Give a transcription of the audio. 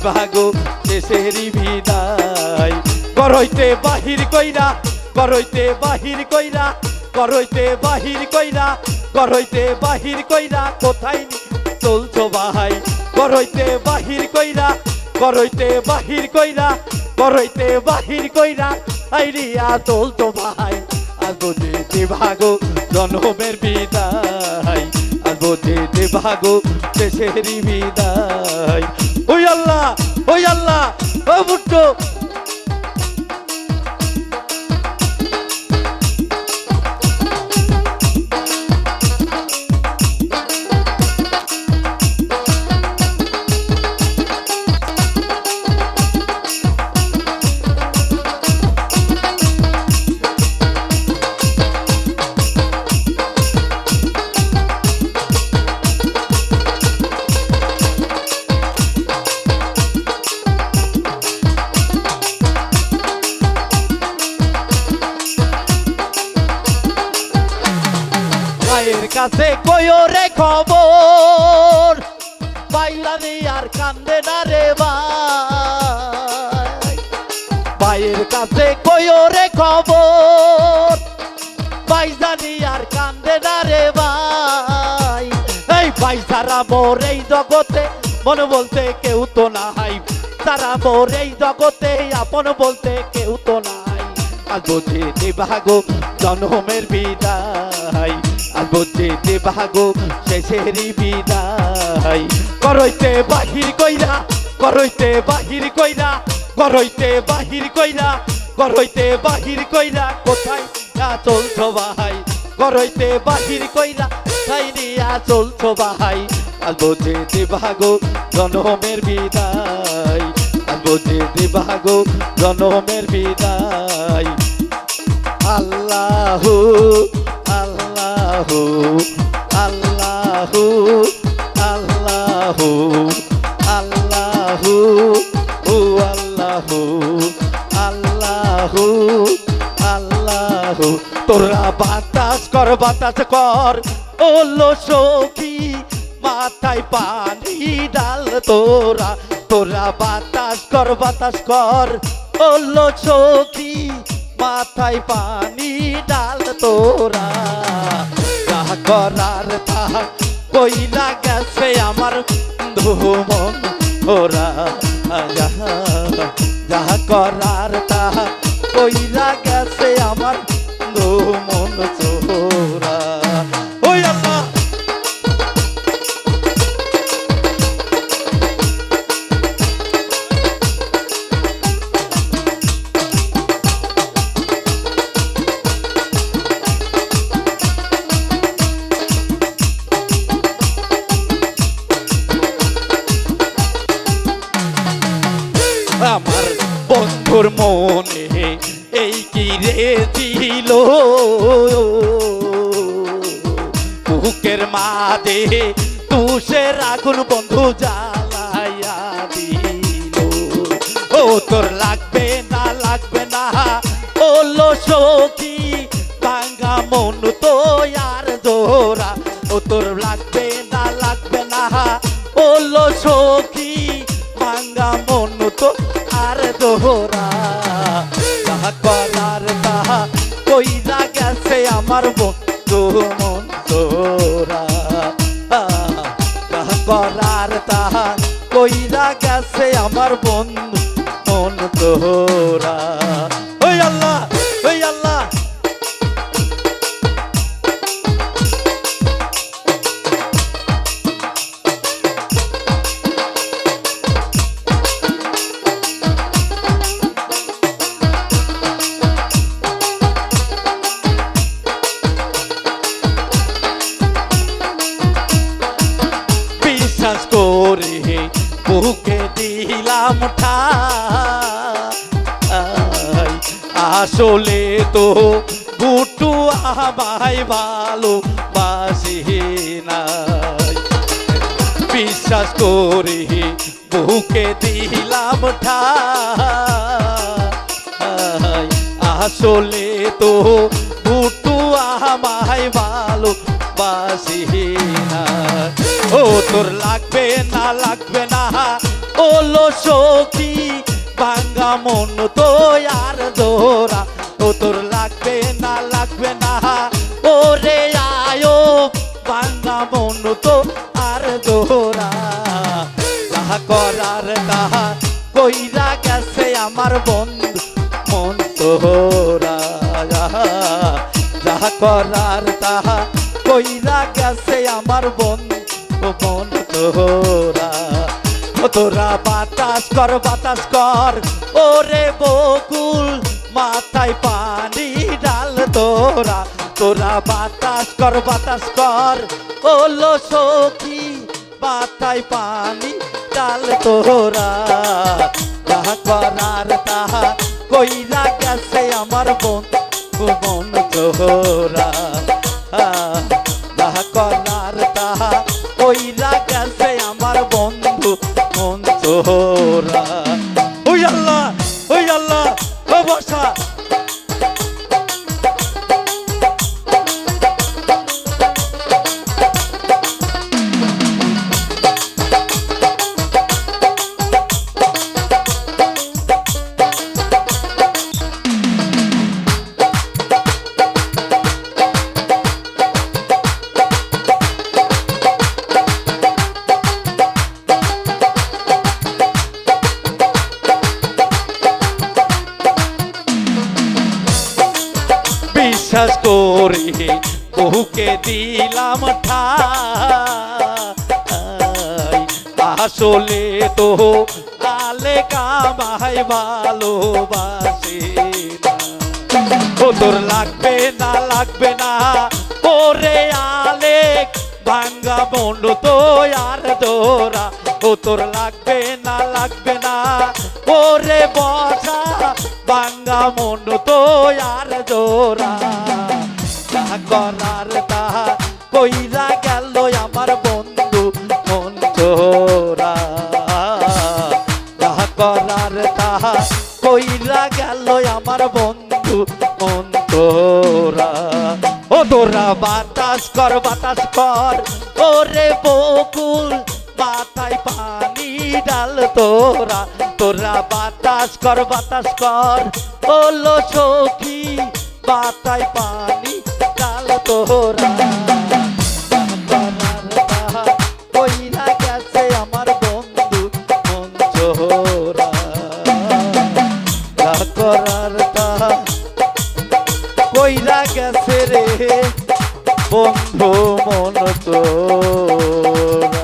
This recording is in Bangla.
দিবাগো দেশেরই বিদায়। করইতে বাহির কইরা, করইতে বাহির কইরা, করইতে বাহির কইরা, করইতে বাহির কইরা কোথায় চলছো ভাই? করইতে বাহির কইরা, করইতে বাহির কইরা, করইতে বাহির কইরা, আইরিয়া চলতো ভাই। আজ বুঝি দিবাগো জনমের বিদায়। আজ বুঝি দিবাগো দেশেরই বিদায়। আল্লাহ ওই আল্লাহ। ও বুট্টো কাছে কয়ো রে খবর। বাইলা নেই আর কান্দে না রে ভাই। মায়ের কাছে কয়ো রে খবর। বাইজানি আর কান্দে না রে ভাই। এই ভাই সারা মোর এই জগতে, মন বলতে কেউ তো নাই। সারা মোর এই জগতে, আপন বলতে কেউ তো নাই। আজ বুঝি দিবাগো জনমের বিদায়। বুঝি দিবাগো শেষেরই বিদায়। করইতে বাহির কইরা করইতে বাহির কইরা করইতে বাহির কইরা করইতে বাহির কইরা, কোথায় না চলছো ভাই? করইতে বাহির কইরা তাই নিয়া চলছো ভাই? আজ বুঝি দিবাগো জনমের বিদায়। আজ বুঝি দিবাগো জনমের বিদায়। আল্লাহু আল্লাহু আল্লাহু আল্লাহু আল্লাহু ও আল্লাহু আল্লাহু আল্লাহু। তোরা বাতাস কর বাতাস কর, ওলো সখী, মাথায় পানি ডাল তোরা। তোরা বাতাস কর বাতাস কর, ওলো সখী মাথায় পানি ডাল তোরা। যা করার তা কইলা গেছে আমার ধুমন ওরা যাহা যাহা করার তা কইলা গেছে আমার ধুমন চোরা আমার বন্ধুর মনে, এই কি রে ছিল বুকের মাঝে তুষের আগুন বন্ধু জ্বালাইয়া দিল। ও, তোর লাগবে না লাগবে না? ওলো সখী ভাঙ্গা মন তো আর জোরা ও, তোর লাগবে না লাগবে না? ওলো সখী ভাঙ্গা মন আর দোহরা যাহা করার তাহা কইরা গেছে আমার বন্ধু মন তোরা যাহা করার তাহা কইরা গেছে আমার বন্ধু মন তোরা বুকে দিলাম ঠাই আসলে তো বুটু আমায় ভালো বাসি নাই। বিশ্বাস করে বুকে দিলাম ঠাই আসলে তো বুটু আমায় তোর লাগবে না লাগবে না। ওলো সখী, ভাঙ্গা মন তো আর দোরা। ও তোর লাগবে না লাগবে না। ওরে আয়ো, ভাঙ্গা মন তো আর দোরা। তাহা করার, তাহা কইরা গেছে আমার বন্ধু মন তোরা যাহা করার, তাহা কইরা গেছে আমার বন্ধু তোরা। তোরা বাতাস কর বাতাস কর। ওরে বকুল, মাথায় পানি ডাল তোরা। তোরা বাতাস কর বাতাস কর। ওলো সখী, মাথায় পানি ডাল তোরা। যাহা করার, তাহা কইরা গেছে আমার বোন মন তোরা। যাহা করার মন বিশ্বাস করি, বহুকে দিলাম ঠাই আসলে তো আলে কামাই ভালোবাসে ও তোর লাগবে না লাগবে না, ওরে আলেক, ভাঙ্গা বন্ড তো আর দোরা ও তোর লাগবে না লাগবে না, ওরে বসা, ভাঙ্গা মন্ড তো আর দোরা যা করার তাহা কইরা গেল আমার বন্ধু মন তোরা যা করার তাহা কইরা গেল আমার বন্ধু মন তোরা ও তোরা বাতাস কর বাতাস কর। ওরে বকুল, মাথায় পানি ডাল তোরা। তোরা বাতাস কর বাতাস কর। ওলো সখী পাতায় পানি, কাল তোরা আমার বন্ধু মন চোরা করার তাহা কইরা গেছে রে বন্ধু মন তোরা